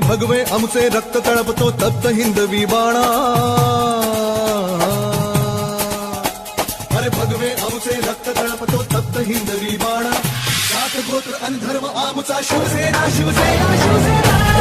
भगवे आमचे रक्त तळपतो तप्त हिंदवी बाणा. अरे भगवे आमचे रक्त तळपतो तप्त हिंदवी बाणा. जात गोत्र अनधर्म आमचा शिवसेना शिवसेना शिवसेना.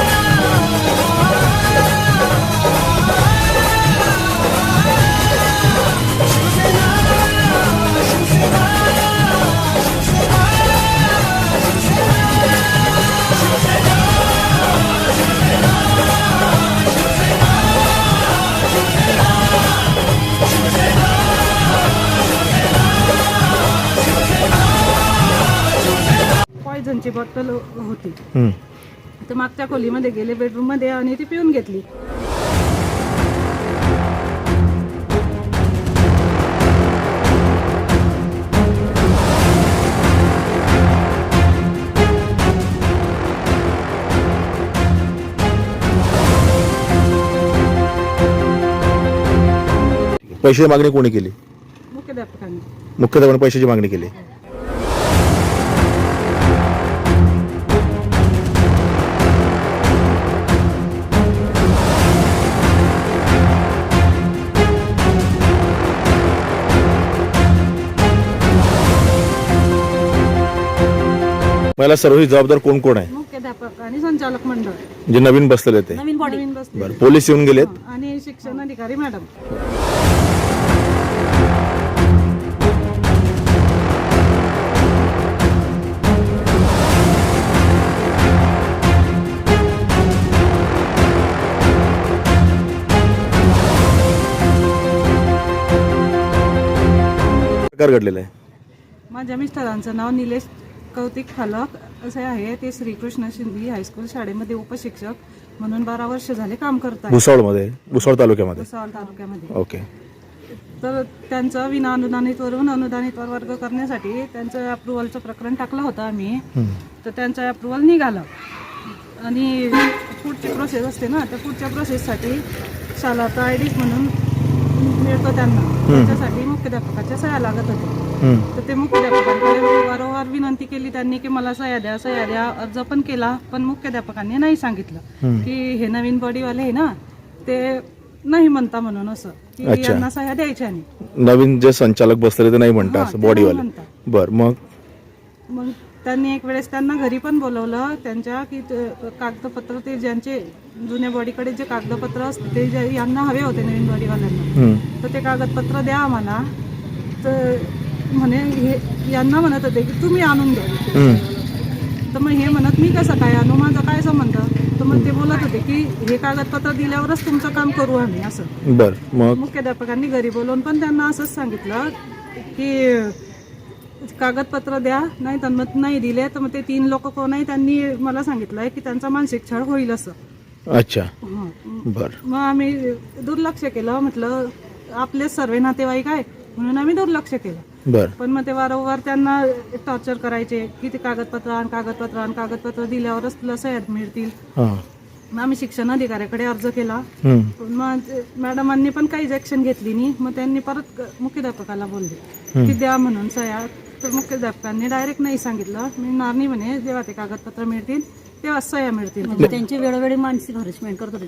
पॉयझनची बॉटल होती. हम्म. तर मागच्या खोलीमध्ये गेले बेडरूममध्ये आणि ती पिऊन घेतली. पैशाची मागणी कोणी केली? मुख्याध्यापकांनी. मुख्याध्यापकाने पैशाची मागणी केली. मला सर्व ही जबाबदार कोण कोण आहे? मुख्याध्यापक आणि संचालक मंडळ. जे नवीन बसलेले ते. नवीन बॉडी नवीन बसले बरं पोलीस येऊन गेलेत? आणि शिक्षण अधिकारी मॅडम. प्रकार घडलेला आहे? माझ्या मिस्टरांचं नाव निलेश कौतिक फालक असे आहे. ते श्रीकृष्ण शिंदे हायस्कूल शाळेमध्ये उपशिक्षक म्हणून बारा वर्ष झाले काम करत आहेत. भुसावळमध्ये भुसावळ तालुक्यामध्ये. भुसावळ तालुक्यामध्ये. ओके. तर त्यांचं विना अनुदानितवरून अनुदानितवर वर्ग करण्यासाठी त्यांचं अप्रुव्हलचं प्रकरण टाकलं होतं आम्ही. तर त्यांचं अप्रुव्हल निघालं. आणि पुढची प्रोसेस असते ना त्या पुढच्या प्रोसेससाठी शालाचा आय डी म्हणून मिळतो त्यांना. त्याच्यासाठी मुख्याध्यापकाच्या सह्या लागत हम्म. तर ते मुख्याध्यापकांकडे वारंवार विनंती केली त्यांनी की मला सह्या द्या सह्या द्या अर्ज पण केला पण मुख्याध्यापकांनी नाही सांगितलं. की हे नवीन बॉडीवाले आहे ना ते नाही म्हणता म्हणून असं. की. यांना सह्या द्यायच्या नाही. नवीन जे संचालक बसलेले ते नाही म्हणता असं बॉडीवाले. बर मग? मग त्यांनी एक वेळेस त्यांना घरी पण बोलवलं त्यांच्या की कागदपत्र ते ज्यांचे जुन्या बॉडीकडे जे कागदपत्र असते ते यांना हवे होते नवीन बॉडीवाल्यांना. तर ते कागदपत्र द्या आम्हाला. तर म्हणे हे यांना म्हणत होते की तुम्ही आणून द्या. तर मग हे म्हणत मी कसं काय आणू? माझा काय संबंध? तर मग ते बोलत होते की हे कागदपत्र दिल्यावरच तुमचं काम करू आम्ही असं. मुख्याध्यापकांनी घरी बोलवून पण त्यांना असंच सांगितलं की कागदपत्र द्या नाही तर मग नाही दिले तर मग ते तीन लोक कोण आहे त्यांनी मला सांगितलंय की त्यांचा मानसिक छळ होईल असं. अच्छा. हं. बर. मग आम्ही दुर्लक्ष केलं म्हटलं आपलेच सर्व नातेवाईक आहे म्हणून आम्ही दुर्लक्ष केलं. बर. पण मग ते वारंवार त्यांना टॉर्चर करायचे की ते कागदपत्र आण कागदपत्र आण कागदपत्र दिल्यावरच तुला सह्यात मिळतील. हां. मग आम्ही शिक्षण अधिकाऱ्याकडे अर्ज केला. हम्म. पण मग ते- मॅडमांनी पण काहीच ऍक्शन घेतली नाही. मग त्यांनी परत क- मुख्याध्यापकाला बोलले की द्या म्हणून सह्या तर मुख्याध्यापकांनी डायरेक्ट नाही सांगितलं. मिळणार नाही म्हणे जेव्हा ते कागदपत्र मिळतील तेव्हा सह्या मिळतील. म्हणजे त्यांची वेळोवेळी मानसिक हरेसमेंट करत होते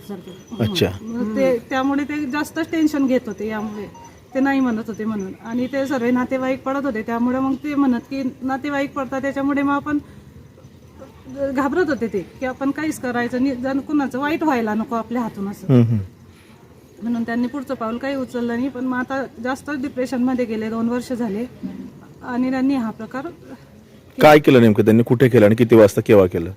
अच्छा. मग ते त्यामुळे ते जास्तच टेन्शन घेत होते यामुळे. ते नाही म्हणत होते म्हणून. आणि ते सर्व नातेवाईक पडत होते त्यामुळे मग ते म्हणत की नातेवाईक पडतात त्याच्यामुळे मग आपण घाबरत होते ते की आपण काहीच करायचं नाही. जण कुणाचं वाईट व्हायला नको आपल्या हातून असं. म्हणून त्यांनी पुढचं पाऊल काही उचललं नाही पण मग आता जास्तच डिप्रेशनमध्ये गेले दोन वर्ष झाले. आणि त्यांनी हा प्रकार काय केलं नेमकं? त्यांनी कुठे केलं आणि किती वाजता केव्हा केलं?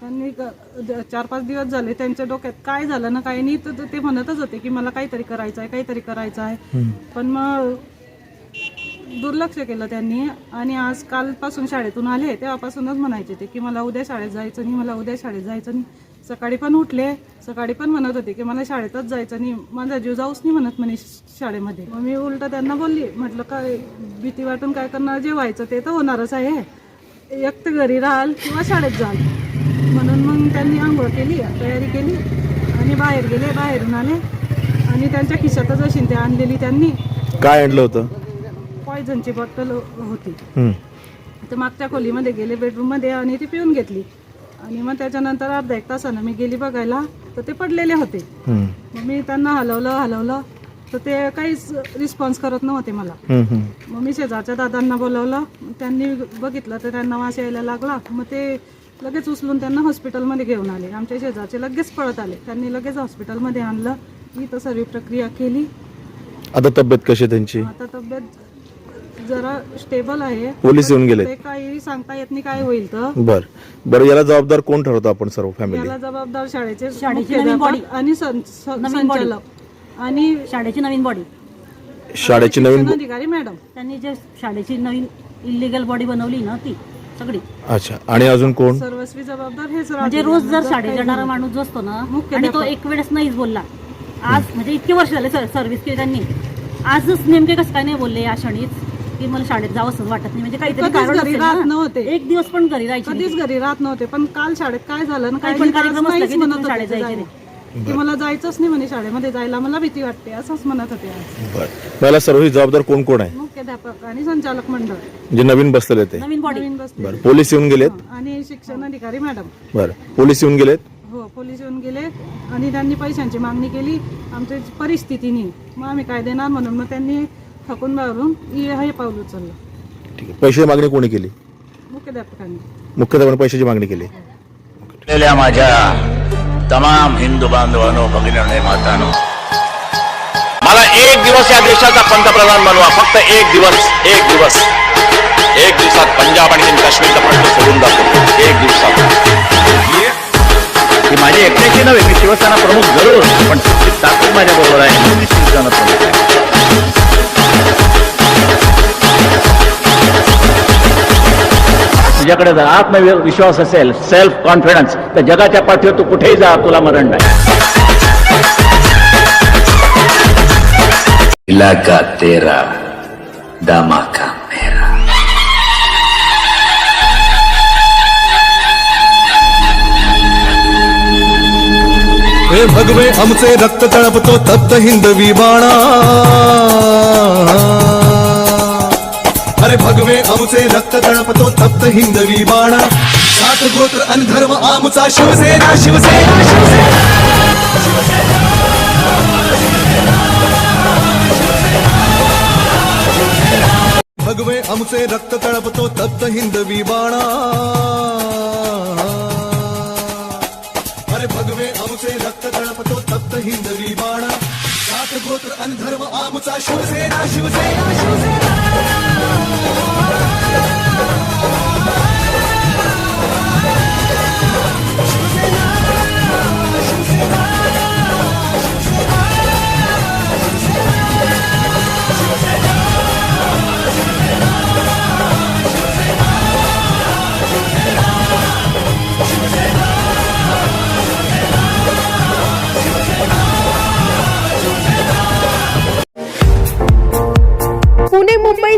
त्यांनी ग- चार पाच दिवस झाले त्यांच्या डोक्यात. काय झालं ना काही नाही तर ते म्हणतच होते की मला काहीतरी करायचं आहे काहीतरी करायचं आहे पण मग दुर्लक्ष केलं त्यांनी आणि आज कालपासून शाळेतून आले. तेव्हापासूनच म्हणायचे ते की मला उद्या शाळेत जायचं नाही मला उद्या शाळेत जायचं नाही. सकाळी पण उठले सकाळी पण म्हणत होते की मला शाळेतच जायचं नाही माझा जीव जाऊच नाही म्हणत म्हणे शाळेमध्ये. मग मी उलट त्यांना बोलली म्हटलं काय भीती वाटून काय करणार जे व्हायचं ते तर होणारच आहे. एक तर घरी राहाल किंवा शाळेत जाल. म्हणून मग त्यांनी आंघोळ केली तयारी केली आणि बाहेर गेले बाहेरून आले आणि त्यांच्या खिशातच अशी ते आणलेली त्यांनी. काय आणलं होतं? पॉयझनची बॉटल होती. तर मागच्या खोलीमध्ये गेले बेडरूममध्ये आणि ती पिऊन घेतली. आणि मग त्याच्यानंतर अर्धा एक तासानं मी गेली बघायला तर ते पडलेले होते. हम्म. मग मी त्यांना हलवलं हलवलं तर ते काहीच रिस्पॉन्स करत नव्हते मला. हम्म. मग मी शेजारच्या दादांना बोलावलं. मग त्यांनी बघितलं तर त्यांना वास यायला लागला. मग ते लगेच उचलून त्यांना हॉस्पिटलमध्ये घेऊन आले. आमच्या शेजारचे लगेच पळत आले. त्यांनी लगेच हॉस्पिटलमध्ये आणलं. इथं सर्व प्रक्रिया केली. आता तब्येत कशी आहे त्यांची? आता तब्येत जरा स्टेबल आहे. पोलीस येऊन गेले ते काही सांगता येत नाही काय होईल तर. बर. बरं याला जबाबदार कोण ठरवतो आपण सर्व फॅमिली याला जबाबदार शाळेचे शाळेची नवीन मुख्याध्यापक body. आणि सं- स- नवीन body. संचालक. आणि शाळेची नवीन बॉडी शाळेची नवीन अधिकारी मॅडम. त्यांनी जे शाळेची नवीन इलिगल बॉडी बनवली ना ती सगळी. अच्छा. आणि अजून कोण? सर्वस्वी जबाबदार हेच म्हणजे राहतील. रोज जर शाळेत झालं. माणूस जो असतो ना. आणि तो एक वेळेस नाहीच बोलला. आज म्हणजे इतके वर्ष झाले सर्व्हिस केली त्यांनी. आजच नेमके कसं काय नाही बोलले या क्षणीच? की मला शाळेत जावंसं वाटत नाही. म्हणजे काहीतरी कधीच कारण घरी असेल राहत ना. नव्हते. एक दिवस पण घरी राहायचे कधीच घरी राहत नव्हते. पण काल शाळेत काय झालं ना काही काय पण नाही, कार्यक्रम असला की तिथून शाळेत जायचे जायला. की मला जायचंच नाही म्हणे शाळेमध्ये जायला. मला भीती वाटते असंच म्हणत होते आज. बर. मला सर्व ही जबाबदार कोण कोण आहे? मुख्याध्यापक आणि संचालक मंडळ. जे नवीन बसलेले ते. नवीन बॉडी नवीन बसले बरं. पोलीस येऊन गेलेत? आणि शिक्षण अधिकारी मॅडम. बरं. पोलीस येऊन गेलेत? हो पोलीस येऊन गेले आणि त्यांनी पैशांची मागणी केली. आमच्या परिस्थितीने. मग आम्ही काय देणार म्हणून? मग त्यांनी थकून बाळून हे पाऊल उचललं. ठीक आहे. पैशाची मागणी कोणी केली? मुख्याध्यापकांनी. मुख्याध्यापकाने पैशाची मागणी केली. असलेल्या माझ्या तमाम हिंदू बांधवांनो भगिनी मातानो. मला एक दिवस या देशाचा पंतप्रधान बनवा. फक्त एक दिवस एक दिवस. एक दिवसात पंजाब आणि काश्मीरचा प्रश्न सोडून दाखवतो एक दिवसात. ही माझी एकट्याची नव्हे मी शिवसेना प्रमुख जरूर. पण ती ताकद माझ्या बरोबर आहे. मी शिवसेना प्रमुख आहे. तुझ्याकडे जर आत्मविश्वास असेल सेल्फ कॉन्फिडन्स तर जगाच्या पाठीवर तू कुठेही जा तुला मरण नाही. इलाका तेरा दामाका. आमचे रक्त तळपतो तप्त हिंदवी बाणा. अरे भगवे आमचे रक्त तळपतो तप्त हिंदवी बाणा. सात गोत्र आणि धर्म आमचा शिवसेना शिवसेना शिवसेना. भगवे आमचे रक्त तळपतो तप्त हिंदवी बाणा. अरे भगवे आमचे रक्त तळपतो तप्त हिंदवी बाणा. सात गोत्र अनधर्म आमचा शिवसेना शिवसेना शिवसेना. शिवसेना शिवसेना.